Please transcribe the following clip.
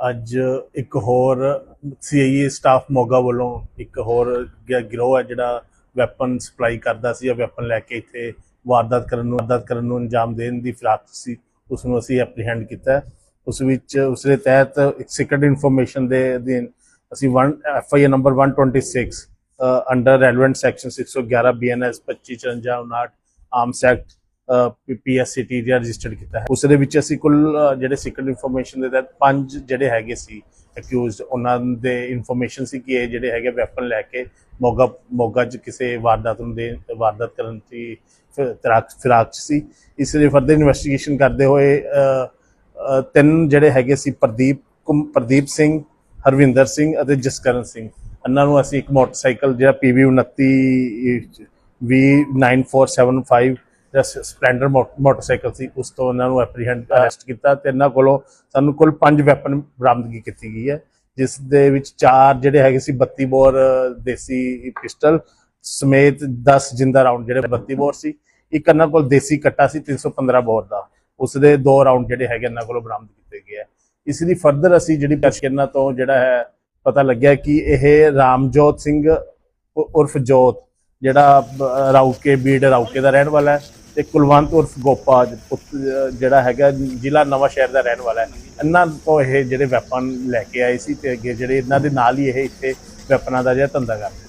ਅੱਜ ਇੱਕ ਹੋਰ ਸੀਆਈਏ ਸਟਾਫ ਮੋਗਾ ਵੱਲੋਂ ਇੱਕ ਹੋਰ ਗਿਰੋਹ ਹੈ ਜਿਹੜਾ ਵੈਪਨ ਸਪਲਾਈ ਕਰਦਾ ਸੀ ਜਾਂ ਵੈਪਨ ਲੈ ਕੇ ਇੱਥੇ ਵਾਰਦਾਤ ਕਰਨ ਨੂੰ, ਵਾਰਦਾਤ ਕਰਨ ਨੂੰ ਅੰਜਾਮ ਦੇਣ ਦੀ ਫਿਰਾਕ ਸੀ, ਉਸ ਨੂੰ ਅਸੀਂ ਐਪਰੀਹੈਂਡ ਕੀਤਾ ਉਸ ਵਿੱਚ, ਉਸ ਦੇ ਤਹਿਤ ਇੱਕ ਸੀਕ੍ਰੀਟ ਇਨਫੋਰਮੇਸ਼ਨ ਦੇ ਅਧੀਨ ਅਸੀਂ 1 FIR number 126 under relevant section 611 BNS 2554 arms act PSCT ਦਾ ਰਜਿਸਟਰਡ ਕੀਤਾ ਹੈ। ਉਸ ਦੇ ਵਿੱਚ ਅਸੀਂ ਕੁੱਲ ਜਿਹੜੇ ਸੀਕ੍ਰੀਟ ਇਨਫੋਰਮੇਸ਼ਨ ਦੇ ਤਹਿਤ ਪੰਜ ਜਿਹੜੇ ਹੈਗੇ ਸੀ ਅਕਿਊਜ਼ਡ ਉਹਨਾਂ ਦੇ ਇਨਫੋਰਮੇਸ਼ਨ ਸੀ ਕਿ ਇਹ ਜਿਹੜੇ ਹੈਗੇ ਵੈਪਨ ਲੈ ਕੇ ਮੋਗਾ ਮੋਗਾ 'ਚ ਕਿਸੇ ਵਾਰਦਾਤ ਨੂੰ ਦੇ, ਵਾਰਦਾਤ ਕਰਨ ਦੀ ਫਿ- ਫਿਰਾਕ ਫਿਰਾਕ 'ਚ ਸੀ। ਇਸ ਲਈ ਫਰਦਰ ਇਨਵੈਸਟੀਗੇਸ਼ਨ ਕਰਦੇ ਹੋਏ ਤਿੰਨ ਜਿਹੜੇ ਹੈਗੇ ਸੀ ਪ੍ਰਦੀਪ ਕੁਮ- ਪ੍ਰਦੀਪ ਸਿੰਘ, ਹਰਵਿੰਦਰ ਸਿੰਘ ਅਤੇ ਜਸਕਰਨ ਸਿੰਘ। ਇਹਨਾਂ ਨੂੰ ਅਸੀਂ ਇੱਕ ਮੋਟਰਸਾਈਕਲ ਜਿਹੜਾ PV 29 V9475 ਜਿਹੜਾ ਸ- ਸਪਲੈਂਡਰ ਮੋਟਰਸਾਈਕਲ ਸੀ, ਉਸ ਤੋਂ ਇਹਨਾਂ ਨੂੰ ਐਪਰੀਹੈਂਡ ਅਰੈਸਟ ਕੀਤਾ ਤੇ ਇਹਨਾਂ ਕੋਲੋਂ ਸਾਨੂੰ ਕੁੱਲ ਪੰਜ ਵੈਪਨ ਬਰਾਮਦਗੀ ਕੀਤੀ ਗਈ ਹੈ, ਜਿਸ ਦੇ ਵਿੱਚ ਚਾਰ ਜਿਹੜੇ ਹੈਗੇ ਸੀ 32 ਬੋਰ, ਦੇਸੀ ਪਿਸਟਲ ਸਮੇਤ 10 ਜਿੰਦਾ ਰਾਉਂਡ ਜਿਹੜੇ 32 ਬੋਰ ਸੀ, ਇੱਕ ਇਹਨਾਂ ਕੋਲ ਦੇਸੀ ਕੱਟਾ ਸੀ 315 ਬੋਰ ਦਾ, ਉਸ ਦੇ ਦੋ ਰਾਉਂਡ ਜਿਹੜੇ ਹੈਗੇ ਇਹਨਾਂ ਕੋਲੋਂ ਬਰਾਮਦ ਕੀਤੇ ਗਏ ਹੈ। ਇਸ ਦੀ ਫਰਦਰ ਅਸੀਂ ਜਿਹੜੀ ਇਹਨਾਂ ਤੋਂ ਜਿਹੜਾ ਹੈ, ਪਤਾ ਲੱਗਿਆ ਕਿ ਇਹ ਰਾਮਜੋਤ ਸਿੰਘ ਉਰਫ ਜੋਤ ਜਿਹੜਾ ਬ- ਰਾਊਕੇ, ਬੀੜ ਰਾਊਕੇ ਦਾ ਰਹਿਣ ਵਾਲਾ ਹੈ ਤੇ ਕੁਲਵੰਤ ਉਰਫ ਗੋਪਾ ਜ- ਜਿਹੜਾ ਹੈਗਾ, ਜ਼ਿਲ੍ਹਾ ਨਵਾਂ ਸ਼ਹਿਰ ਦਾ ਰਹਿਣ ਵਾਲਾ ਹੈ। ਇਹਨਾਂ ਤੋਂ ਇਹ ਜਿਹੜੇ ਵੈਪਨ ਲੈ ਕੇ ਆਏ ਸੀ ਤੇ ਅੱਗੇ ਜਿਹੜੇ ਇਹਨਾਂ ਦੇ ਨਾਲ ਹੀ ਇਹ ਇੱਥੇ ਵੈਪਨਾਂ ਦਾ ਜਿਹੜਾ ਧੰਦਾ ਕਰਦੇ